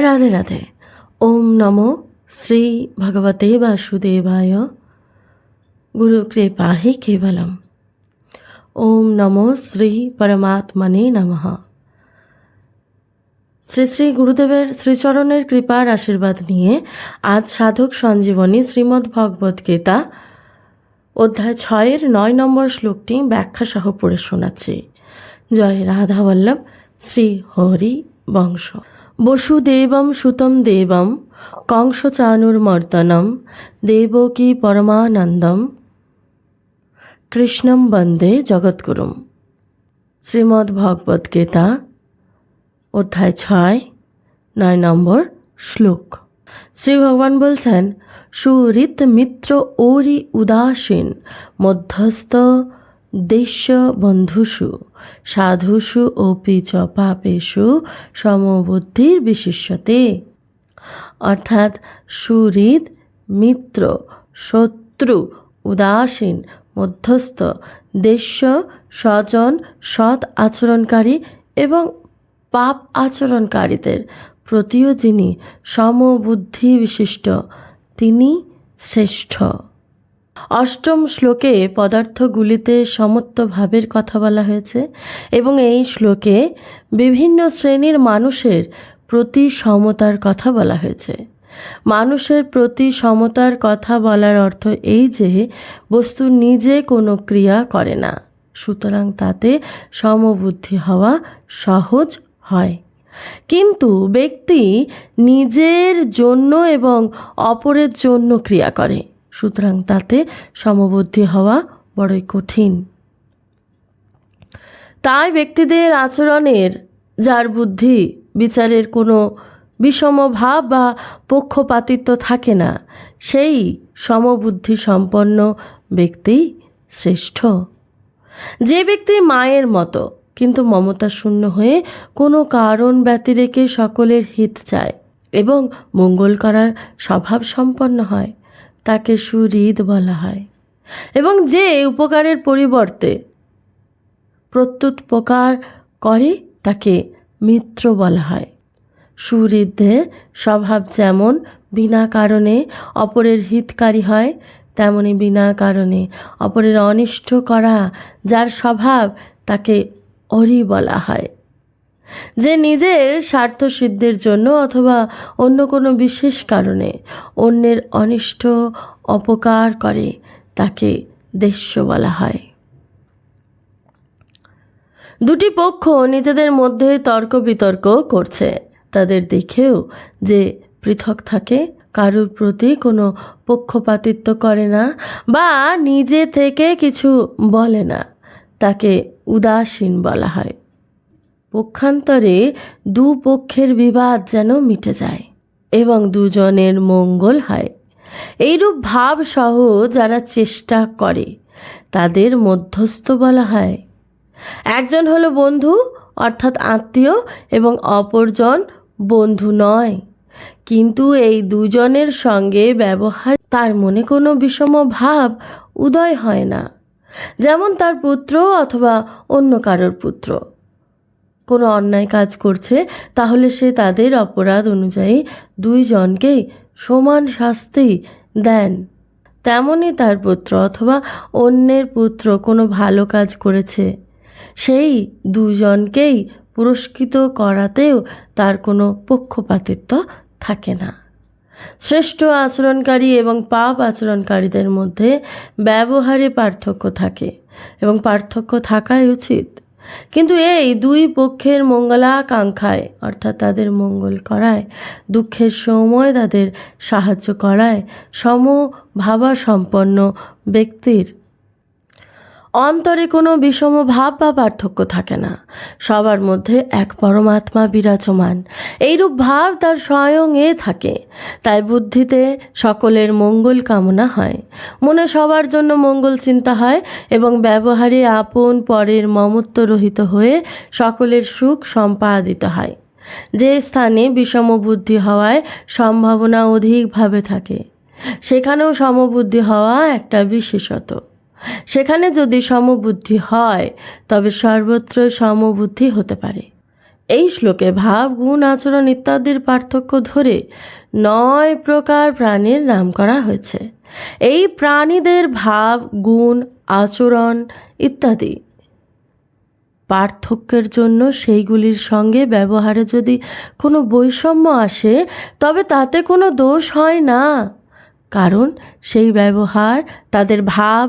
রাধে রাধে। ওম নমো শ্রী ভগবতে বাসুদেবায়। গুরু কৃপাহি কেবলম। ওম নমো শ্রী পরমাত্মনে নমঃ। শ্রী শ্রী গুরুদেবের শ্রীচরণের কৃপার আশীর্বাদ নিয়ে আজ সাধক সঞ্জীবনী শ্রীমদ্ ভগবদ গীতা অধ্যায় ছয়ের নয় নম্বর শ্লোকটি ব্যাখ্যা সহ পড়ে শোনাচ্ছি। জয় রাধা বল্লভ শ্রী হরি বংশ। বসুদেবম সুতম দেবম কংসচানুর্মর্দনম দেবকী পরমানন্দম। কৃষ্ণম বন্দে জগৎগুরুম। শ্রীমদ্ ভগবদ গীতা, অধ্যায় ছয়, নয় নম্বর শ্লোক। শ্রী ভগবান বলছেন সুরিত মিত্র ওরি উদাসীন মধ্যস্থ দেশ বন্ধুষু। সাধুষু অপি চ সমবুদ্ধির বিশিষ্যতে। অর্থাৎ সুহৃদ, মিত্র, শত্রু, উদাসীন, মধ্যস্থ, দেশ্য, স্বজন, সৎ আচরণকারী এবং পাপ আচরণকারীদের প্রতিও যিনি সমবুদ্ধি বিশিষ্ট তিনি শ্রেষ্ঠ। অষ্টম শ্লোকে পদার্থগুলিতে সমত্ব ভাবের কথা বলা হয়েছে এবং এই শ্লোকে বিভিন্ন শ্রেণির মানুষের প্রতি সমতার কথা বলা হয়েছে। মানুষের প্রতি সমতার কথা বলার অর্থ এই যে, বস্তু নিজে কোনো ক্রিয়া করে না, সুতরাং তাতে সমবুদ্ধি হওয়া সহজ হয়। কিন্তু ব্যক্তি নিজের জন্য এবং অপরের জন্য ক্রিয়া করে। সুতরাং তাতে সমবুদ্ধি হওয়া বড়ই কঠিন। তাই ব্যক্তিদের আচরণের, যার বুদ্ধি, বিচারের কোনো বিষম ভাব বা পক্ষপাতিত্ব থাকে না, সেই সমবুদ্ধি সম্পন্ন ব্যক্তি শ্রেষ্ঠ। যে ব্যক্তি মায়ের মতো, কিন্তু মমতা শূন্য হয়ে কোনো কারণ ব্যতিরেকে সকলের হিত চায় এবং মঙ্গল করার স্বভাব সম্পন্ন হয়। তাকে সুহৃদ বলা হয়। এবং যে উপকারের পরিবর্তে প্রত্যুৎপকার করে, তাকে মিত্র বলা হয়। সুহৃদদের স্বভাব যেমন বিনা কারণে অপরের হিতকারী হয়, তেমনি বিনা কারণে অপরের অনিষ্ট করা, যার স্বভাব তাকে অরি বলা হয়। যে নিজের স্বার্থ সিদ্ধির জন্য অথবা অন্য কোনো বিশেষ কারণে অন্যের অনিষ্ট অপকার করে, তাকে দেশ্য বলা হয়। দুটি পক্ষ নিজেদের মধ্যে তর্ক বিতর্ক করছে। তাদের দেখেও যে পৃথক থাকে, কারুর প্রতি কোনো পক্ষপাতিত্ব করে না বা নিজে থেকে কিছু বলে না, তাকে উদাসীন বলা হয়। পক্ষান্তরে দু পক্ষের বিবাদ যেন মিটে যায় এবং দুজনের মঙ্গল হয়। এইরূপ ভাব সহ যারা চেষ্টা করে, তাদের মধ্যস্থ বলা হয়। একজন হলো বন্ধু, অর্থাৎ আত্মীয়, এবং অপরজন বন্ধু নয়। কিন্তু এই দুজনের সঙ্গে ব্যবহার, তার মনে কোনো বিষম ভাব উদয় হয় না। যেমন তার পুত্র অথবা অন্য কারোর পুত্র। কোনো অন্যায় কাজ করছে, তাহলে সে তাদের অপরাধ অনুযায়ী দুইজনকেই সমান শাস্তি দেন। তেমনই তার পুত্র অথবা অন্যের পুত্র কোনো ভালো কাজ করেছে। সেই দুজনকেই পুরস্কৃত করাতেও তার কোনো পক্ষপাতিত্ব থাকে না। শ্রেষ্ঠ আচরণকারী এবং পাপ আচরণকারীদের মধ্যে ব্যবহারে পার্থক্য থাকে এবং পার্থক্য থাকাই উচিত। কিন্তু এই দুই পক্ষের মঙ্গলাকাঙ্ক্ষায়, অর্থাৎ তাদের মঙ্গল করায়, দুঃখের সময় তাদের সাহায্য করায় সমভাবা সম্পন্ন ব্যক্তির অন্তরে কোনো বিষম ভাব বা পার্থক্য থাকে না। সবার মধ্যে এক পরমাত্মা বিরাজমান। এইরূপ ভাব তার স্বয়ং এ থাকে। তাই বুদ্ধিতে সকলের মঙ্গল কামনা হয়। মনে সবার জন্য মঙ্গল চিন্তা হয় এবং ব্যবহারে আপন পরের মমত্ব রহিত হয়ে সকলের সুখ সম্পাদিত হয়। যে স্থানে বিষম বুদ্ধি হওয়ায় সম্ভাবনা অধিকভাবে থাকে, সেখানেও সমবুদ্ধি হওয়া একটা বিশেষত সেখানে যদি সমবুদ্ধি হয়, তবে সর্বত্র সমবুদ্ধি হতে পারে। এই শ্লোকে ভাব, গুণ, আচরণ ইত্যাদির পার্থক্য ধরে নয় প্রকার প্রাণীর নাম করা হয়েছে। এই প্রাণীদের ভাব, গুণ, আচরণ ইত্যাদি পার্থক্যের জন্য সেইগুলির সঙ্গে ব্যবহারে যদি কোনো বৈষম্য আসে, তবে তাতে কোনো দোষ হয় না। কারণ সেই ব্যবহার, তাদের ভাব,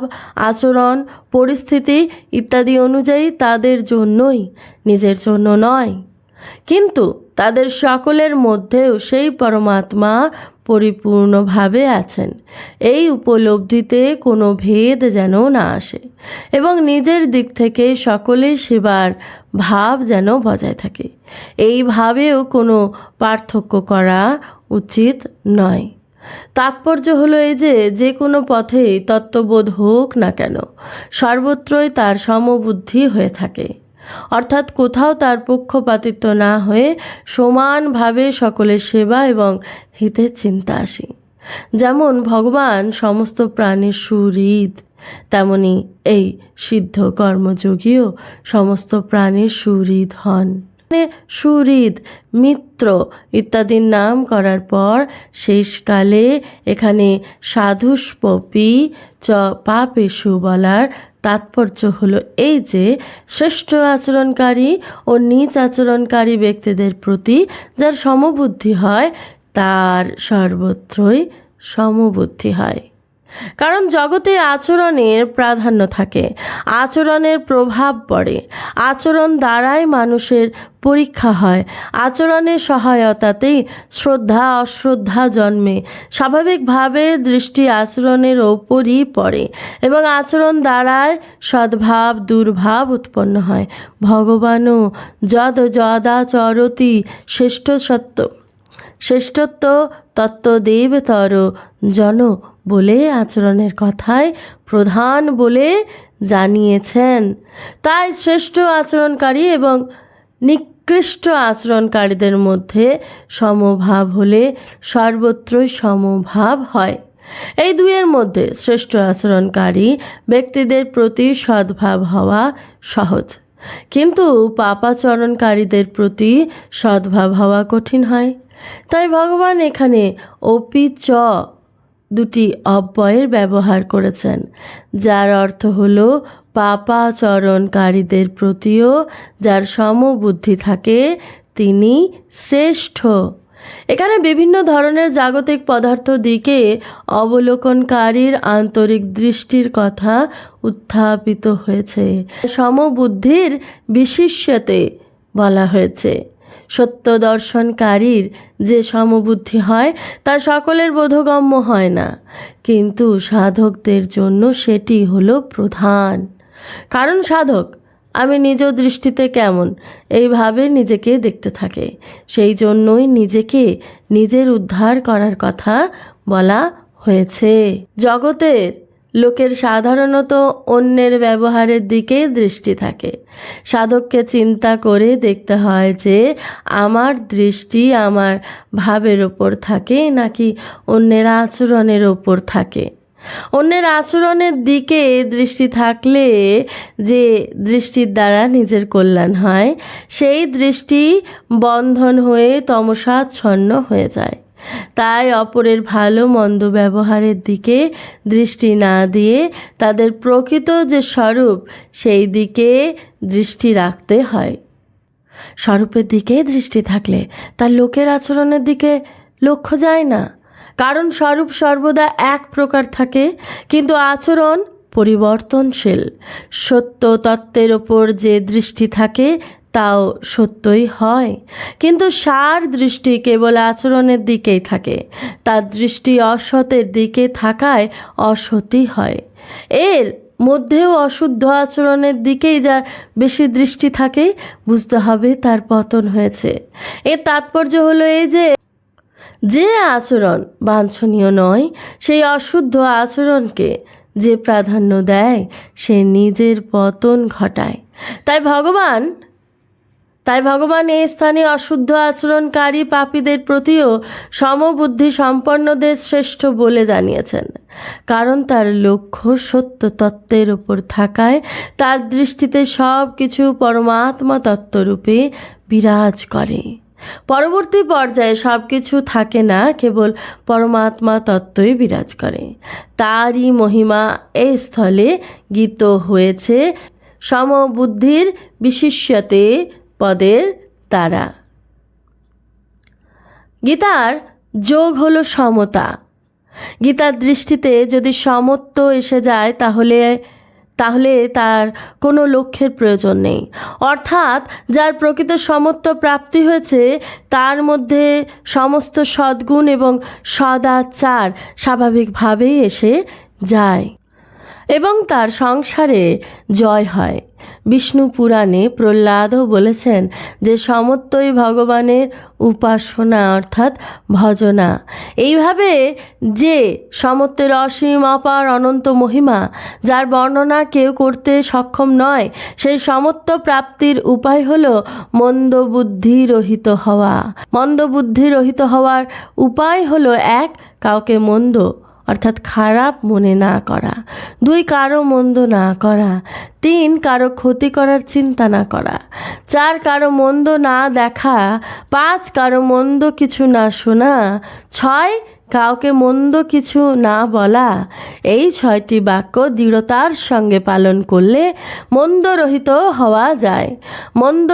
আচরণ, পরিস্থিতি ইত্যাদি অনুযায়ী তাদের জন্যই, নিজের জন্য নয়। কিন্তু তাদের সকলের মধ্যেও সেই পরমাত্মা পরিপূর্ণভাবে আছেন। এই উপলব্ধিতে কোনো ভেদ যেন না আসে এবং নিজের দিক থেকে সকলেই সেবার ভাব যেন বজায় থাকে। এই ভাবেও কোনো পার্থক্য করা উচিত নয়। তাৎপর্য হলো এই যে যে কোনো পথেই তত্ত্ববোধ হোক না কেন, সর্বত্রই তার সমবুদ্ধি হয়ে থাকে। অর্থাৎ কোথাও তার পক্ষপাতিত্ব না হয়ে সমানভাবে সকলের সেবা এবং হিতের চিন্তা আসে। যেমন ভগবান সমস্ত প্রাণীর সুহৃদ, তেমনি এই সিদ্ধ কর্মযোগীও সমস্ত প্রাণীর সুহৃদ হন। মানে সুহৃদ, মিত্র ইত্যাদির নাম করার পর শেষকালে এখানে সাধুষ্পপি চ পাপেশু বলার তাৎপর্য হলো এই যে, শ্রেষ্ঠ আচরণকারী ও নিচ আচরণকারী ব্যক্তিদের প্রতি যার সমবুদ্ধি হয়, তার সর্বত্রই সমবুদ্ধি হয়। কারণ জগতে আচরণের প্রাধান্য থাকে, আচরণের প্রভাব পড়ে। আচরণ দ্বারাই মানুষের পরীক্ষা হয়। আচরণের সহায়তাতেই শ্রদ্ধা, অশ্রদ্ধা জন্মে। স্বাভাবিকভাবে দৃষ্টি আচরণের ওপরই পড়ে এবং আচরণ দ্বারাই সদ্ভাব, দুর্ভাব উৎপন্ন হয়। ভগবানও যদ যদাচরতি শ্রেষ্ঠ সত্য শ্রেষ্ঠত্ব তত্ত্বদেবতর জন বলে আচরণের কথায় প্রধান বলে জানিয়েছেন। তাই শ্রেষ্ঠ আচরণকারী এবং নিকৃষ্ট আচরণকারীদের মধ্যে সমভাব হলে সর্বত্রই সমভাব হয়। এই দুইয়ের মধ্যে শ্রেষ্ঠ আচরণকারী ব্যক্তিদের প্রতি সদ্ভাব হওয়া সহজ। কিন্তু পাপাচরণকারীদের প্রতি সদ্ভাব হওয়া কঠিন হয়। তাই ভগবান এখানে অপি চ দুটি অব্যয়ের ব্যবহার করেছেন, যার অর্থ হল পাপাচরণকারীদের প্রতিও যার সমবুদ্ধি থাকে, তিনি শ্রেষ্ঠ। এখানে বিভিন্ন ধরনের জাগতিক পদার্থ দিকে অবলোকনকারীর আন্তরিক দৃষ্টির কথা উত্থাপিত হয়েছে। সমবুদ্ধির বিশিষ্যতে বলা হয়েছে। সত্য দর্শনকারীর যে সমবুদ্ধি হয়, তা সকলের বোধগম্য হয় না। কিন্তু সাধকদের জন্য সেটি হলো প্রধান। কারণ সাধক, আমি নিজ দৃষ্টিতে কেমন, এইভাবে নিজেকে দেখতে থাকে। সেই জন্যই নিজেকে নিজের উদ্ধার করার কথা বলা হয়েছে। জগতের লোকের সাধারণত অন্যের ব্যবহারের দিকে দৃষ্টি থাকে। সাধককে চিন্তা করে দেখতে হয় যে, আমার দৃষ্টি আমার ভাবের ওপর থাকে নাকি অন্যের আচরণের ওপর থাকে? অন্যের আচরণের দিকে দৃষ্টি থাকলে যে দৃষ্টির দ্বারা নিজের কল্যাণ হয়, সেই দৃষ্টি বন্ধন হয়ে তমসাচ্ছন্ন হয়ে যায়। তাই অপরের ভালো মন্দ ব্যবহারের দিকে দৃষ্টি না দিয়ে তাদের প্রকৃত যে স্বরূপ, সেই দিকে দৃষ্টি রাখতে হয়। স্বরূপের দিকে দৃষ্টি থাকলে তার লোকের আচরণের দিকে লক্ষ্য যায় না। কারণ স্বরূপ সর্বদা এক প্রকার থাকে, কিন্তু আচরণ পরিবর্তনশীল। সত্য তত্ত্বের ওপর যে দৃষ্টি থাকে তাও সত্যই হয়। কিন্তু সার দৃষ্টি কেবল আচরণের দিকেই থাকে। তার দৃষ্টি অসতের দিকে থাকায় অসতই হয়। এর মধ্যেও অশুদ্ধ আচরণের দিকেই যার বেশি দৃষ্টি থাকে, বুঝতে হবে তার পতন হয়েছে। এর তাৎপর্য হলো এই যে যে আচরণ বাঞ্ছনীয় নয়, সেই অশুদ্ধ আচরণকে যে প্রাধান্য দেয়, সে নিজের পতন ঘটায়। তাই ভগবান তাই ভগবান এই স্থানে অশুদ্ধ আচরণকারী পাপীদের প্রতিও সমবুদ্ধি সম্পন্নদের শ্রেষ্ঠ বলে জানিয়েছেন। কারণ তার লক্ষ্য সত্য তত্ত্বের উপর থাকায় তার দৃষ্টিতে সব কিছু পরমাত্মা তত্ত্বরূপে বিরাজ করে। পরবর্তী পর্যায়ে সব কিছু থাকে না, কেবল পরমাত্মা তত্ত্বই বিরাজ করে। তারই মহিমা এই স্থলে গীত হয়েছে। সমবুদ্ধির বিশিষ্যতে পদের দ্বারা গীতার যোগ হলো সমতা। গীতার দৃষ্টিতে যদি সমত্ব এসে যায়, তাহলে তাহলে তার কোনো লক্ষ্যের প্রয়োজন নেই। অর্থাৎ যার প্রকৃত সমত্ব প্রাপ্তি হয়েছে, তার মধ্যে সমস্ত সদ্গুণ এবং সদাচার স্বাভাবিকভাবেই এসে যায়। এবং তার সংসারে জয় হয়। বিষ্ণু পুরাণে প্রহ্লাদও বলেছেন যে সমত্বই ভগবানের উপাসনা অর্থাৎ ভজনা। এইভাবে যে সমত্বের অসীম, অপার, অনন্ত মহিমা, যার বর্ণনা কেউ করতে সক্ষম নয়, সেই সমত্ব প্রাপ্তির উপায় হল মন্দ বুদ্ধি রহিত হওয়া। মন্দ বুদ্ধি রহিত হওয়ার উপায় হলো এক, কাউকে মন্দ অর্থাৎ খারাপ মনে না করা দুই কারও মন্দ না করা তিন কারও ক্ষতি করার চিন্তা না করা। চার কারও মন্দ না দেখা। পাঁচ কারও মন্দ কিছু না শোনা। ছয় কাউকে মন্দ কিছু না বলা। এই ছয়টি বাক্য দৃঢ়তার সঙ্গে পালন করলে মন্দরহিত হওয়া যায়। মন্দ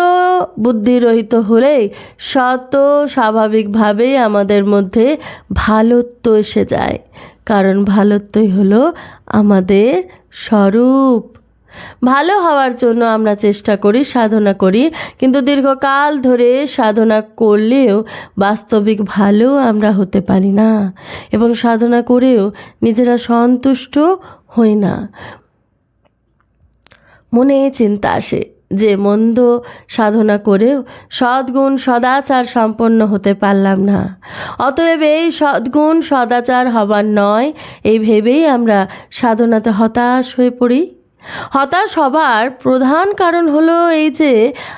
বুদ্ধিরহিত হলেই শত স্বাভাবিকভাবেই আমাদের মধ্যে ভালোত্ব এসে যায়। কারণ ভালোত্বই হলো আমাদের স্বরূপ। ভালো হওয়ার জন্য আমরা চেষ্টা করি, সাধনা করি, কিন্তু দীর্ঘকাল ধরে সাধনা করলেও বাস্তবিক ভালো আমরা হতে পারি না এবং সাধনা করেও নিজেরা সন্তুষ্ট হই না। মনে চিন্তা আসে যে মন্দ সাধনা করেও সদ্গুণ সদাচার সম্পন্ন হতে পারলাম না। অতএব এই সদ্গুণ সদাচার হবার নয়, এই ভেবেই আমরা সাধনাতে হতাশ হয়ে পড়ি। হতাশ হবার প্রধান কারণ হলো এই যে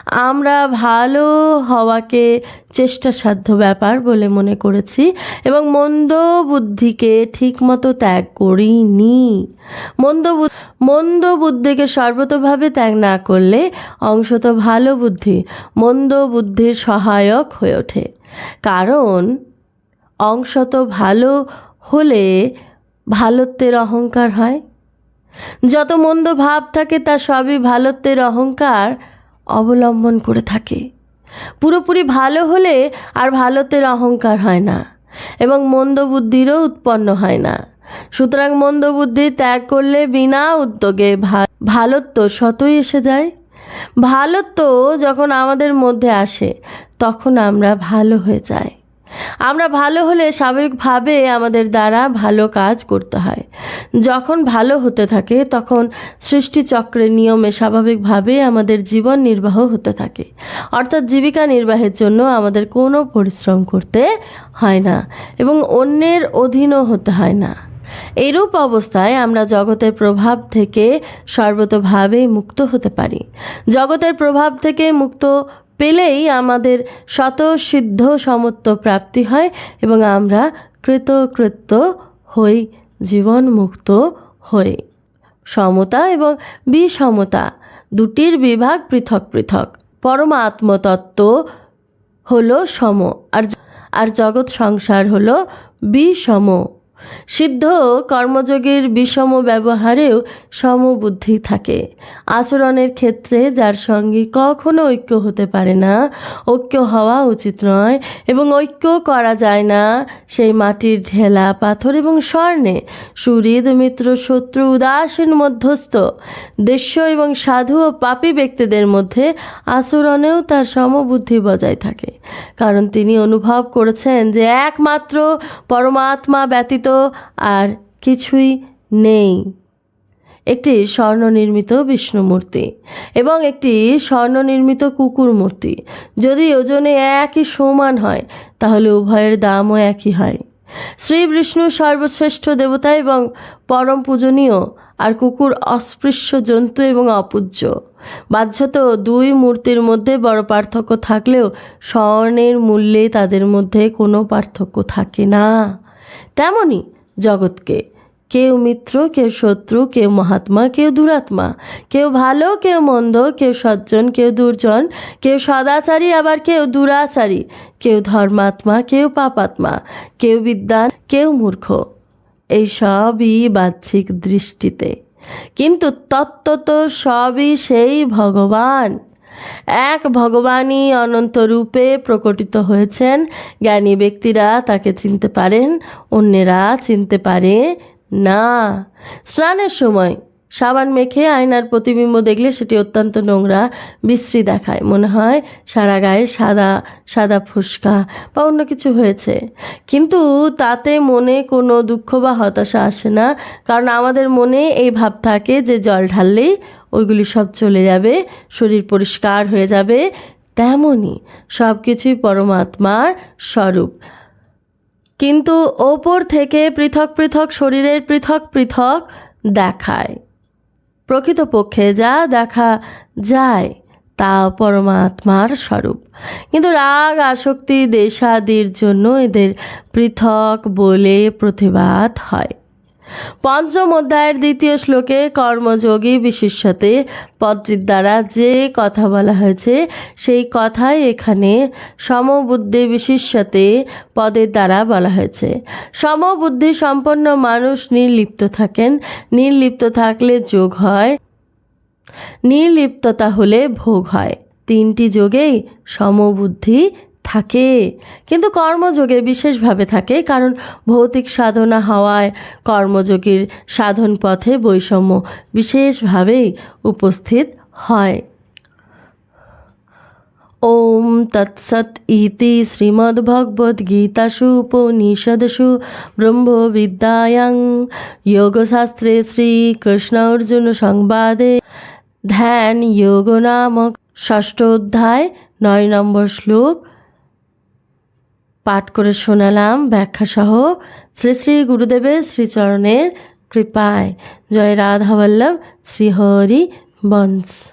আমরা ভালো হওয়াকে চেষ্টাসাধ্য ব্যাপার বলে মনে করেছি এবং মন্দ বুদ্ধিকে ঠিকমতো ত্যাগ করিনি। মন্দ মন্দ বুদ্ধিকে সর্বতভাবে ত্যাগ না করলে অংশত ভালো বুদ্ধি, মন্দ বুদ্ধির সহায়ক হয়ে ওঠে। কারণ অংশত ভালো হলে ভালোত্বের অহংকার হয়। যত মন্দ ভাব থাকে, তা সবই ভালোত্বের অহংকার অবলম্বন করে থাকে। পুরোপুরি ভালো হলে আর ভালোত্বের অহংকার হয় না, এবং মন্দ বুদ্ধিরও উৎপন্ন হয় না। সুতরাং মন্দ বুদ্ধি ত্যাগ করলে বিনা উদ্যোগে ভালোত্ব শতই এসে যায়। ভালোত্ব যখন আমাদের মধ্যে আসে, তখন আমরা ভালো হয়ে যাই। আমরা ভালো হলে স্বাভাবিকভাবে আমাদের দ্বারা ভালো কাজ করতে হয়। যখন ভালো হতে থাকে, তখন সৃষ্টিচক্রের নিয়মে স্বাভাবিকভাবে আমাদের জীবন নির্বাহ হতে থাকে। অর্থাৎ জীবিকা নির্বাহের জন্য আমাদের কোনো পরিশ্রম করতে হয় না এবং অন্যের অধীনও হতে হয় না। এরূপ অবস্থায় আমরা জগতের প্রভাব থেকে সর্বতভাবেই মুক্ত হতে পারি। জগতের প্রভাব থেকে মুক্ত পেলেই আমাদের শতসিদ্ধ সমত্ব প্রাপ্তি হয় এবং আমরা কৃতকৃত্য হই জীবন মুক্ত হই। সমতা এবং বিষমতা দুটির বিভাগ পৃথক পৃথক। পরমাত্মতত্ত্ব হল সম, আর আর জগৎ সংসার হল বিষম সিদ্ধ কর্মযোগের বিষম ব্যবহারেও সমবুদ্ধি থাকে। আচরণের ক্ষেত্রে যার সঙ্গে কখনো ঐক্য হতে পারে না, ঐক্য হওয়া উচিত নয় এবং ঐক্য করা যায় না। সেই মাটির ঢেলা, পাথর এবং স্বর্ণে সুহৃদ, মিত্র, শত্রু, উদাসীন, মধ্যস্থ, দেশ্য এবং সাধু ও পাপী ব্যক্তিদের মধ্যে আচরণেও তার সমবুদ্ধি বজায় থাকে। কারণ তিনি অনুভব করেছেন যে একমাত্র পরমাত্মা ব্যতীত আর কিছুই নেই। একটি স্বর্ণনির্মিত বিষ্ণু মূর্তি এবং একটি স্বর্ণনির্মিত কুকুর মূর্তি যদি ওজনে একই সমান হয়, তাহলে উভয়ের দামও একই হয়। শ্রী বিষ্ণু সর্বশ্রেষ্ঠ দেবতা এবং পরম পূজনীয় আর কুকুর অস্পৃশ্য জন্তু এবং অপূজ্য। বাহ্যত দুই মূর্তির মধ্যে বড় পার্থক্য থাকলেও স্বর্ণের মূল্যে তাদের মধ্যে কোনো পার্থক্য থাকে না। তেমনি জগৎকে। কেউ মিত্র, কেউ শত্রু, কেউ মহাত্মা, কেউ দুরাত্মা, কেউ ভালো, কেউ মন্দ, কেউ সজ্জন, কেউ দুর্জন, কেউ সদাচারী, আবার কেউ দুরাচারী, কেউ ধর্মাত্মা, কেউ পাপাত্মা, কেউ বিদ্যান কেউ মূর্খ। এই সবই বাহ্যিক দৃষ্টিতে। কিন্তু তত্ত্বত সবই সেই ভগবান। এক ভগবানই অনন্ত রূপে প্রকটিত হয়েছেন। জ্ঞানী ব্যক্তিরা তাকে চিনতে পারেন, অন্যেরা চিনতে পারে না। স্নানের সময় সাবান মেখে আয়নার প্রতিবিম্ব দেখলে সেটি অত্যন্ত নোংরা, বিশ্রী দেখায়। মনে হয় সারা গায়ে সাদা সাদা ফুসকা বা অন্য কিছু হয়েছে। কিন্তু তাতে মনে কোনো দুঃখ বা হতাশা আসে না, কারণ আমাদের মনে এই ভাব থাকে যে জল ঢাললেই ওইগুলি সব চলে যাবে, শরীর পরিষ্কার হয়ে যাবে। তেমনই সব কিছুই পরমাত্মার স্বরূপ। কিন্তু ওপর থেকে পৃথক পৃথক শরীরের পৃথক পৃথক দেখায়। প্রকৃতপক্ষে যা দেখা যায় তা পরমাত্মার স্বরূপ। কিন্তু রাগ, আসক্তি, দেশাদির জন্য এদের পৃথক বলে প্রতিবাদ হয়। পঞ্চম অধ্যায়ের দ্বিতীয় শ্লোকে কর্মযোগী বিশেষতে পদটির দ্বারা যে কথা বলা হয়েছে, সেই কথাই এখানে সমবুদ্ধি বিশেষতে পদের দ্বারা বলা হয়েছে। সমবুদ্ধি সম্পন্ন মানুষ নির্লিপ্ত থাকেন। নির্লিপ্ত থাকলে যোগ হয়। নির্লিপ্ততা হলে ভোগ হয়। তিনটি যোগেই সমবুদ্ধি থাকে। কিন্তু কর্মযোগে বিশেষভাবে থাকে, কারণ ভৌতিক সাধনা হওয়ায় কর্মযোগীর সাধন পথে বৈষম্য বিশেষভাবেই উপস্থিত হয়। ওম তৎসৎ ইতি শ্রীমদ্ভগবদ্গীতাসু উপনিষদসু ব্রহ্মবিদ্যায়াং যোগশাস্ত্রে শ্রীকৃষ্ণ অর্জুন সংবাদে ধ্যান যোগ নামক ষষ্ঠ অধ্যায়, নয় নম্বর শ্লোক পাঠ করে শোনালাম ব্যাখ্যাসহ শ্রী শ্রী গুরুদেবের শ্রীচরণের কৃপায়। জয় রাধাবল্লভ শ্রীহরি বংশ